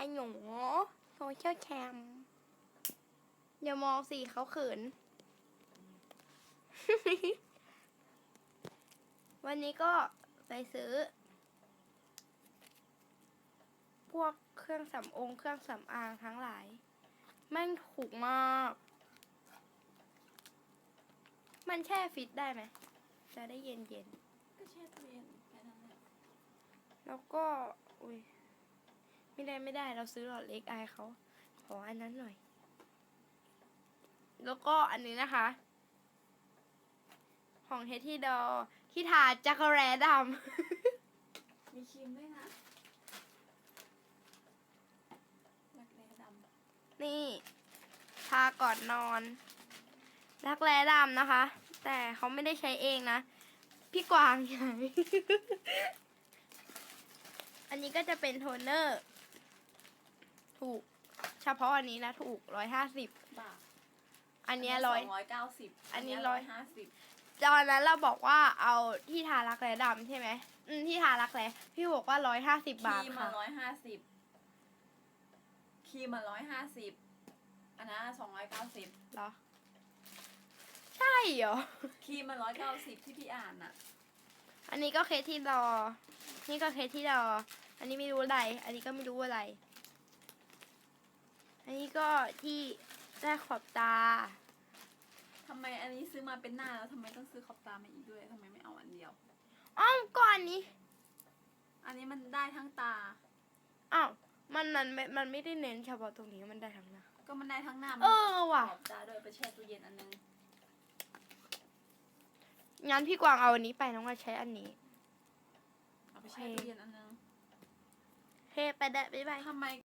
ไอหนูโซเชียลแคมอย่ามองสิเขาเขิน วันนี้ก็ไปซื้อ พวกเครื่องสำองเครื่องสำอางทั้งหลาย แม่งถูกมาก มันแช่ฟิตได้ไหม จะได้เย็นเย็นๆก็แช่ตู้เย็นแค่นั้นแหละแล้วก็ อุ้ย ไม่ได้ไม่ได้เราซื้อหลอดเล็กไอายเขาขออันนั้นหน่อย แล้วก็อันนี้นะคะ ของเฮที่ดอที่ทาจักรแร้ดมีครีมด้วยนะรักแร้ดำนี่ ทาก่อนนอนรักแร้ดำนะคะ แต่เขาไม่ได้ใช้เองนะ พี่กวางใช้อันนี้ก็จะเป็นโทนเนอร์ ถูก เฉพาะอันนี้นะถูกร้อยห้าสิบำบาทอันเนี้ยร้อยสองร้อยเก้าสิบอันนี้ร้อยร้ห้าอยสิบตอนนั้นเราบอกว่าเอาที่ทารักแร้ดำใช่ไหมอืมที่ทารักแร้พี่บอกว่าร้อยห้าสิบคบาทรีมมาค่ะ ร้อยห้าสิบครีมมาร้อยห้าสิบอันนั้นสองร้อยเก้าสิบเหรอ ใช่เหรอ ครีมมาร้อยเก้าสิบที่พี่อ่านน่ะ อันนี้ก็เคสที่รอ นี่ก็เคสที่รอ อันนี้ไม่รู้อะไร อันนี้ก็ไม่รู้อะไร อันนี้ก็ที่ได้ขอบตา ทำไมอันนี้ซื้อมาเป็นหน้าแล้วทำไมต้องซื้อขอบตามาอีกด้วยทำไมไม่เอาอันเดียว อ้าวก่อนนี้ อันนี้มันได้ทั้งตา อ้าว มันมันไม่มันไม่ได้เน้นเฉพาะตรงนี้มันได้ทั้งหน้า ก็มันได้ทั้งหน้าเออว่ะ ขอบตาด้วยไปแช่ตู้เย็นอันนึง งั้นพี่กวางเอาอันนี้ไปน้องมาใช้อันนี้ เอาไปแช่ตู้เย็นอันนึงเฮ้ไปได้บ๊ายบาย ทำไม